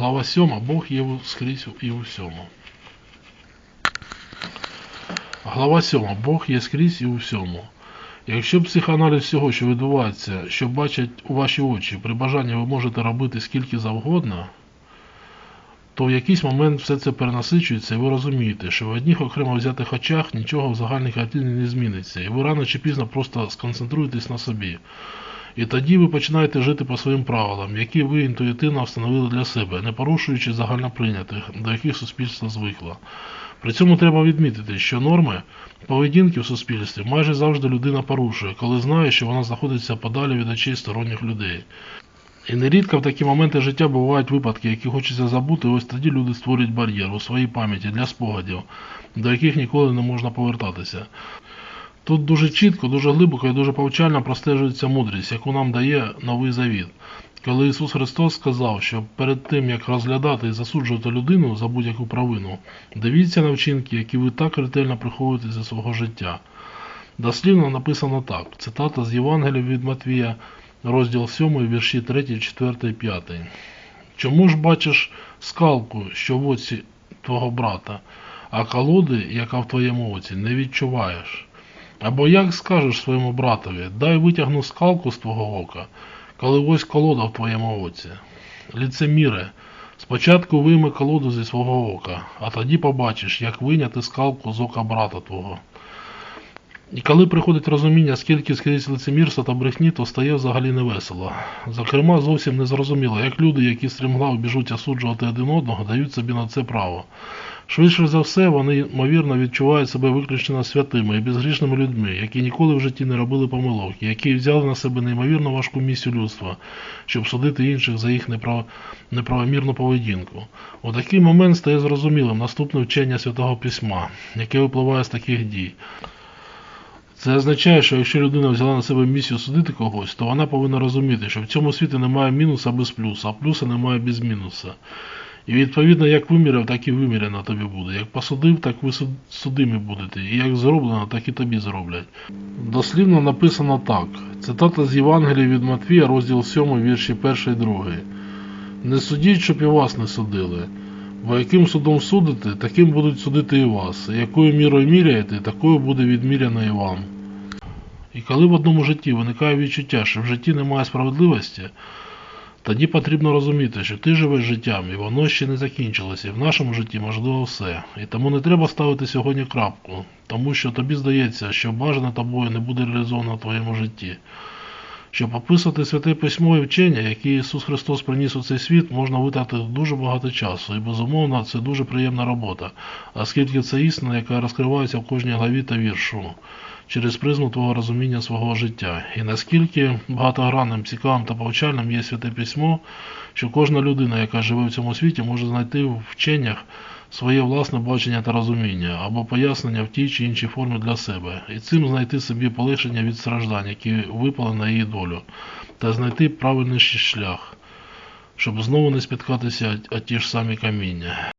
Глава 7. Бог є скрізь і у всьому. Глава 7. Бог є скрізь і у всьому. Якщо психоаналіз всього, що відбувається, що бачать у ваші очі, при бажанні ви можете робити скільки завгодно, то в якийсь момент все це перенасичується і ви розумієте, що в одних окремо взятих очах нічого в загальній картині не зміниться, і ви рано чи пізно просто сконцентруєтесь на собі. І тоді ви починаєте жити по своїм правилам, які ви інтуїтивно встановили для себе, не порушуючи загальноприйнятих, до яких суспільство звикло. При цьому треба відмітити, що норми поведінки в суспільстві майже завжди людина порушує, коли знає, що вона знаходиться подалі від очей сторонніх людей. І нерідко в такі моменти життя бувають випадки, які хочеться забути, ось тоді люди створюють бар'єр у своїй пам'яті для спогадів, до яких ніколи не можна повертатися. Тут дуже чітко, дуже глибоко і дуже повчально простежується мудрість, яку нам дає новий завіт. Коли Ісус Христос сказав, що перед тим, як розглядати і засуджувати людину за будь-яку провину, дивіться на вчинки, які ви так ретельно приховуєте зі свого життя. Дослівно написано так: цитата з Євангелія від Матвія, розділ 7, вірші 3, 4, 5. Чому ж бачиш скалку, що в оці твого брата, а колоди, яка в твоєму оці, не відчуваєш? Або як скажеш своєму братові, дай витягну скалку з твого ока, коли ось колода в твоєму оці. Ліцеміре, спочатку вийми колоду зі свого ока, а тоді побачиш, як виняти скалку з ока брата твого. І коли приходить розуміння, скільки скрізь лицемірства та брехні, то стає взагалі невесело. Зокрема, зовсім не зрозуміло, як люди, які стрімглав біжуть осуджувати один одного, дають собі на це право. Швидше за все, вони, ймовірно, відчувають себе виключно святими і безгрішними людьми, які ніколи в житті не робили помилок, які взяли на себе неймовірно важку місію людства, щоб судити інших за їх неправ... неправомірну поведінку. У такий момент стає зрозумілим наступне вчення Святого Письма, яке випливає з таких дій. Це означає, що якщо людина взяла на себе місію судити когось, то вона повинна розуміти, що в цьому світі немає мінуса без плюса, а плюса немає без мінуса. І відповідно, як виміряв, так і виміряно тобі буде. Як посудив, так ви судимі будете. І як зроблено, так і тобі зроблять. Дослівно написано так. Цитата з Євангелія від Матвія, розділ 7, вірші 1 і 2. Не судіть, щоб і вас не судили. Бо яким судом судите, таким будуть судити і вас. Якою мірою міряєте, такою буде відміряно і вам. І коли в одному житті виникає відчуття, що в житті немає справедливості, тоді потрібно розуміти, що ти живеш життям, і воно ще не закінчилося, і в нашому житті можливо все. І тому не треба ставити сьогодні крапку, тому що тобі здається, що бажане тобою не буде реалізовано в твоєму житті. Щоб описати святе письмо і вчення, які Ісус Христос приніс у цей світ, можна витратити дуже багато часу, і безумовно це дуже приємна робота, оскільки це істина, яка розкривається в кожній главі та віршу через призму твого розуміння свого життя. І наскільки багатогранним, цікавим та повчальним є святе письмо, що кожна людина, яка живе в цьому світі, може знайти в вченнях своє власне бачення та розуміння або пояснення в тій чи іншій формі для себе, і цим знайти собі полегшення від страждань, які випали на її долю, та знайти правильний шлях, щоб знову не спіткатися а ті ж самі каміння.